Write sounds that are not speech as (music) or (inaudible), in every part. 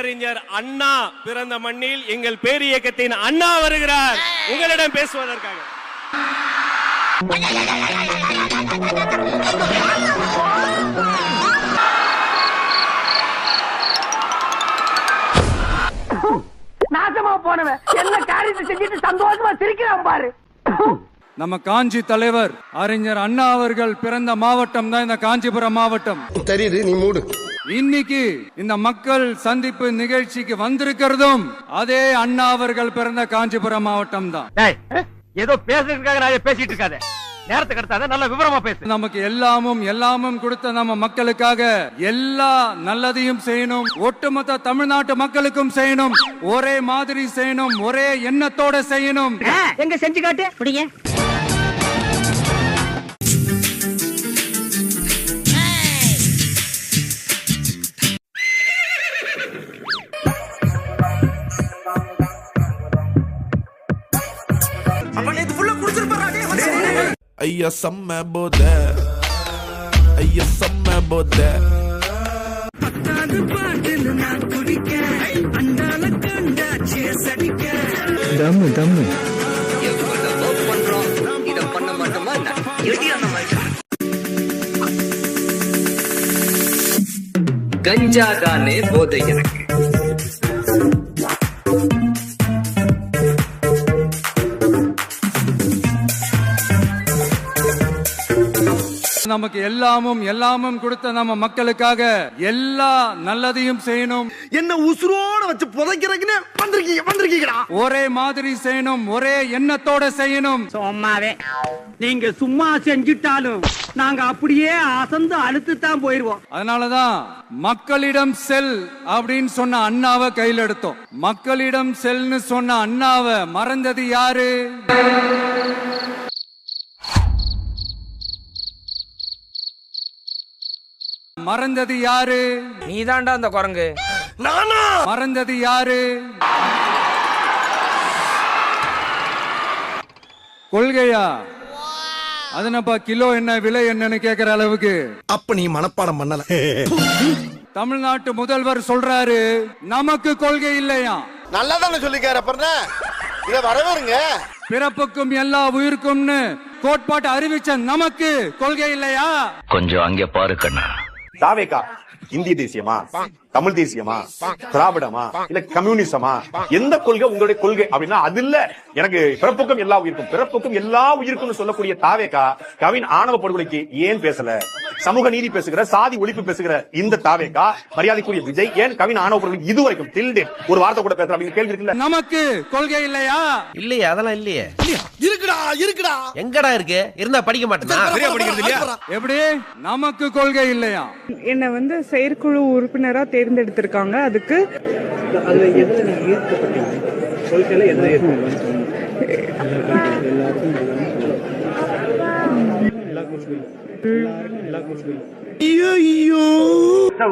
பேரறிஞர் அண்ணா பிறந்த மண்ணில் எங்கள் பேரியக்கத்தின் அண்ணா வருகிறார். உங்களிடம் பேசுவதற்காக. நாசமா போனவன். என்ன காரியத்தை செஞ்சுட்டு சந்தோஷமா சிரிக்கிறான் பாரு. நம்ம காஞ்சி தலைவர் அறிஞர் அண்ணா அவர்கள் பிறந்த மாவட்டம் தான் இந்த காஞ்சிபுரம் மாவட்டம். தெரியுது நீ மூடு. இன்னைக்கு இந்த மக்கள் சந்திப்பு நிகழ்ச்சிக்கு வந்திருக்கிறதும் அதே அண்ணா அவர்கள் பிறந்த காஞ்சிபுரம் மாவட்டம் தான். ஏதோ பேசுறதுக்காக நான் பேசிட்டு இருக்காத. நேரத்தை கடத்தாத நல்ல விவரமா பேசு. நமக்கு எல்லாமும் எல்லாமும் கொடுத்த நம்ம மக்களுக்காக எல்லா நல்லதையும் செய்யணும். ஒட்டுமொத்த தமிழ்நாட்டு மக்களுக்கும் செய்யணும். ஒரே மாதிரி செய்யணும். ஒரே எண்ணத்தோட செய்யணும். எங்க செஞ்சு காட்டு? ஐயா செம்ம போத ஐயா செம்ம போத கஞ்சா தானே போதை எனக்கு நமக்கு எல்லாமும் எல்லாமும் கொடுத்த நம்ம மக்களுக்காக எல்லா நல்லதையும் செய்யணும். என்ன உசுரோட வச்சு புதைக்கிறதுக்குன்னு வந்திருக்கீங்க வந்திருக்கீங்கடா. ஒரே மாதிரி செய்யணும் ஒரே எண்ணத்தோட செய்யணும். சும்மாவே நீங்க சும்மா செஞ்சுட்டாலும் நாங்க அப்படியே அசந்து அழுத்து தான் போயிருவோம். அதனாலதான் மக்களிடம் செல் அப்படின்னு சொன்ன அண்ணாவை கையில் எடுத்தோம். மக்களிடம் செல்னு சொன்ன அண்ணாவை மறந்தது யாரு? மறந்தது யாரு? நீதான்டா அந்த குரங்கு. நானா? மறந்தது யாரு? கொள்கையா? அதனப்பா கிலோ என்ன விலை என்னன்னு கேக்குற அளவுக்கு. அப்ப நீ மனப்பாடம் பண்ணல. தமிழ்நாட்டு முதல்வர் சொல்றாரு நமக்கு கொள்கை இல்லையா? நல்லா தானே சொல்லிக்காரு அப்புறம் இத வரவேறுங்க. பிறப்புக்கும் எல்லா உயிருக்கும்னு கோட்பாட்டு அறிவிச்ச நமக்கு கொள்கை இல்லையா? கொஞ்சம் அங்கே பாரு கண்ணா தாவேகா இந்திய தேசியமா? தமிழ் தேசியமா? திராவிடமா? இல்ல கம்யூனிசமா? எந்த கொள்கை உங்களுடைய கொள்கை அப்படின்னா அது இல்ல. எனக்கு பிறப்புக்கும் எல்லா உயிருக்கும். பிறப்புக்கும் எல்லா உயிருக்கும் சொல்லக்கூடிய தாவேகா கவின் ஆணவ படுகொலைக்கு ஏன் பேசல? சமூக நீதி பேசுகிற சாதி ஒழிப்பு பேசுகிற இந்த தாவேகா மரியாதைக்குரிய விஜய் ஏன் கவின் ஆணவ படுகொலை இதுவரைக்கும் டில் டேட் ஒரு வார்த்தை கூட பேசுற அப்படிங்கிற கேள்வி இருக்குல்ல? நமக்கு கொள்கை இல்லையா? இல்லையே அதெல்லாம் இல்லையே. இருக்குடா. இருக்குடா எங்கடா இருக்கு? இருந்தா படிக்க மாட்டேனா? படிக்கிறது இல்லையா? எப்படி? நமக்கு கொள்கை இல்லையா? என்னை வந்து செயற்குழு உறுப்பினரா தேர்ந்தெடுத்திருக்காங்க. அதுக்கு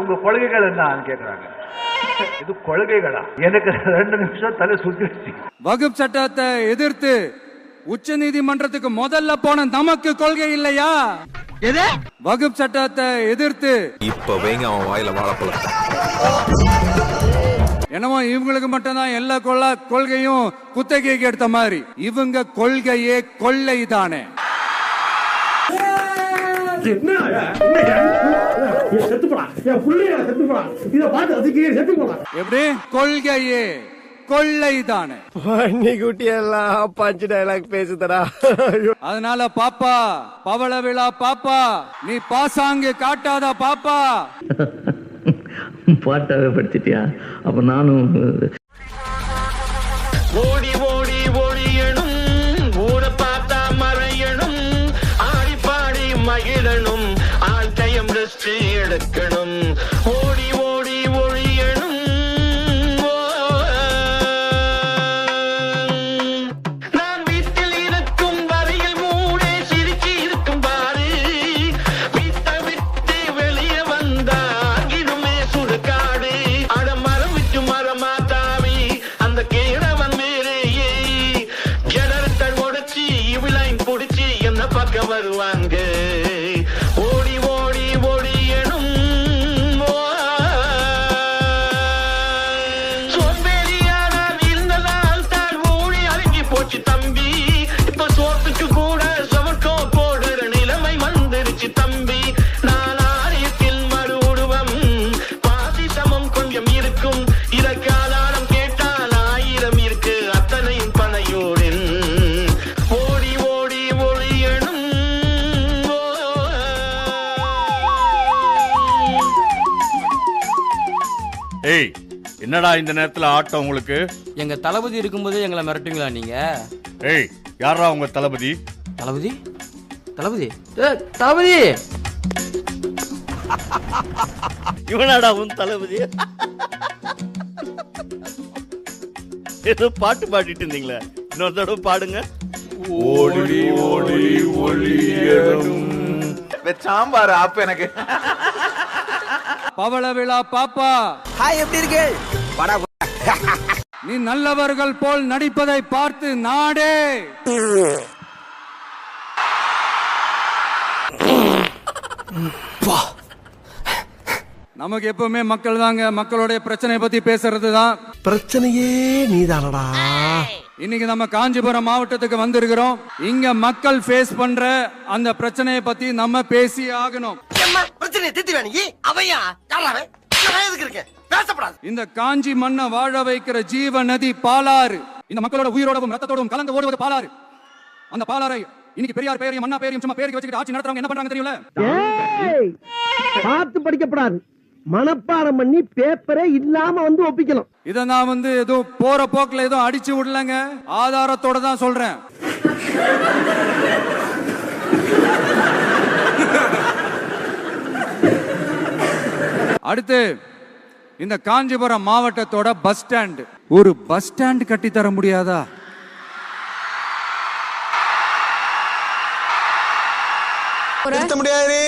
உங்க கொள்கைகள் என்ன கேக்குறாங்க. இது கொள்கைகளா? எனக்கு ரெண்டு நிமிஷம் தலை சுத்திடுச்சு வகுப்பு சட்டத்தை எதிர்த்து உச்ச நீதிமன்றத்துக்கு முதல்ல போன நமக்கு கொள்கை இல்லையா? எது? வகுப்பு சட்டத்தை எதிர்த்து. இப்ப வைங்க அவன் வாயில வாழைப்பழம் என்னமோ இவங்களுக்கு மட்டும்தான் எல்லா கொள்ள கொள்கையும் குத்தகைக்கு எடுத்த மாதிரி. இவங்க கொள்கையே கொள்ளை தானே எப்படி? கொள்கையே. கொள்ளை தானே பண்ணி குட்டி எல்லாம் பஞ்சு டைலாக் பேசுதடா. அதனால பாப்பா பவள விழா பாப்பா நீ பாசாங்கு காட்டாத பாப்பா. (laughs) பாட்டாவே படிச்சிட்டியா? அப்ப நானும் ஓடி ஓடி ஒழியணும் ஊர பார்த்தா மறையணும் ஆடி பாடி மகிழணும் ரெஸ்ட் எடுக்கணும். பக்கம் வருவாங்க ஏய் என்னடா இந்த நேரத்துல ஆட்டம் உங்களுக்கு? எங்க தளபதி இருக்கும்போது எங்களை மிரட்டுங்களா நீங்க? ஏய் யாரா உங்க தளபதி? தளபதி? தளபதி? ஏய், தளபதி! (laughs) இவனாடா உன் தளபதி. ஏதோ பாட்டு பாடிட்டு இருந்தீங்களே. இன்னொரு தடவை பாடுங்க. ஓடி ஓடி ஒளியனும் சாம்பார் அப்ப எனக்கு. பவள விழா பாப்பா. ஹாய் எப்படி இருக்கு? நீ நல்லவர்கள் போல் நடிப்பதை பார்த்து நாடே. நமக்கு எப்பவுமே மக்கள் தாங்க. மக்களுடைய பிரச்சனையை பத்தி பேசுறது தான் பிரச்சனையே நீதானடா. இன்னைக்கு நம்ம காஞ்சிபுரம் மாவட்டத்துக்கு வந்திருக்கிறோம். இங்க மக்கள் ஃபேஸ் பண்ற அந்த பிரச்சனையை பத்தி நம்ம பேசி ஆகணும். இந்த காஞ்சி மண்ணை வாழ வைக்கிற ஜீவ நதி பாலாறு. இந்த மக்களோட உயிரோடவும் ரத்தத்தோடும் கலந்து ஓடுவது பாலாறு. அந்த பாலாறை இன்னைக்கு பெரியார் பேரையும் அண்ணா பேரையும் சும்மா பேருக்கு வச்சுக்கிட்டு ஆட்சி நடத்துறவங்க என்ன பண்றாங்க தெரியல பார்த்து படிக்கப்படாது. மனப்பாடம் பண்ணி பேப்பரே இல்லாம வந்து ஒப்பிக்கணும். இத நான் வந்து ஏதோ போற போக்குல ஏதோ அடிச்சு விடலங்க. ஆதாரத்தோட தான் சொல்றேன். அடுத்து இந்த காஞ்சிபுரம் மாவட்டத்தோட பஸ் ஸ்டாண்ட். ஒரு பஸ் ஸ்டாண்ட் கட்டி தர முடியாதா? திருத்த முடியாது.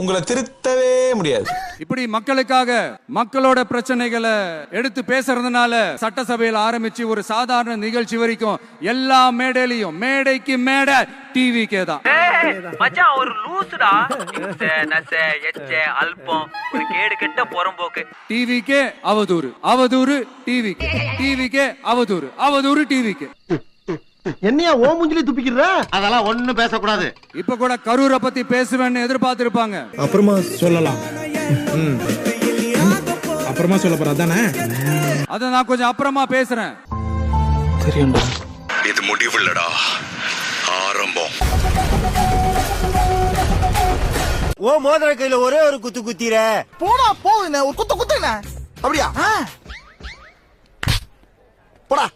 உங்களை திருத்தவே முடியாது. இப்படி மக்களுக்காக மக்களோட பிரச்சனைகளை எடுத்து பேசுறதுனால சட்டசபையில் ஆரம்பிச்சு ஒரு சாதாரண நிகழ்ச்சி வரைக்கும் எல்லா மேடையிலையும் மேடைக்கு மேடை டிவிக்கே தான். மச்சான் ஒரு லூசுடா. நச எச்ச அல்பம் ஒரு கேடு கெட்ட புறம்போக்கு. டிவிக்கே அவதூறு அவதூறு டிவிக்கு டிவிக்கே அவதூறு அவதூறு டிவிக்கு என்னையா ஓ மூஞ்சிலே துப்பிக்கிற? அதெல்லாம் ஒண்ணும் பேசக்கூடாது. இப்ப கூட கரூரை பத்தி பேசுவேன்னு எதிர்பார்த்திருப்பாங்க. அப்புறமா சொல்லலாம். அப்புறமா சொல்ல போற அதானே? அதை நான் கொஞ்சம் அப்புறமா பேசுறேன். இது முடிவுள்ளடா ஆரம்பம். ஓ மோதிர கையில ஒரே ஒரு குத்து குத்திர. போடா போகுதுண்ணே ஒரு குத்து குத்துண்ணே அப்படியா? போடா.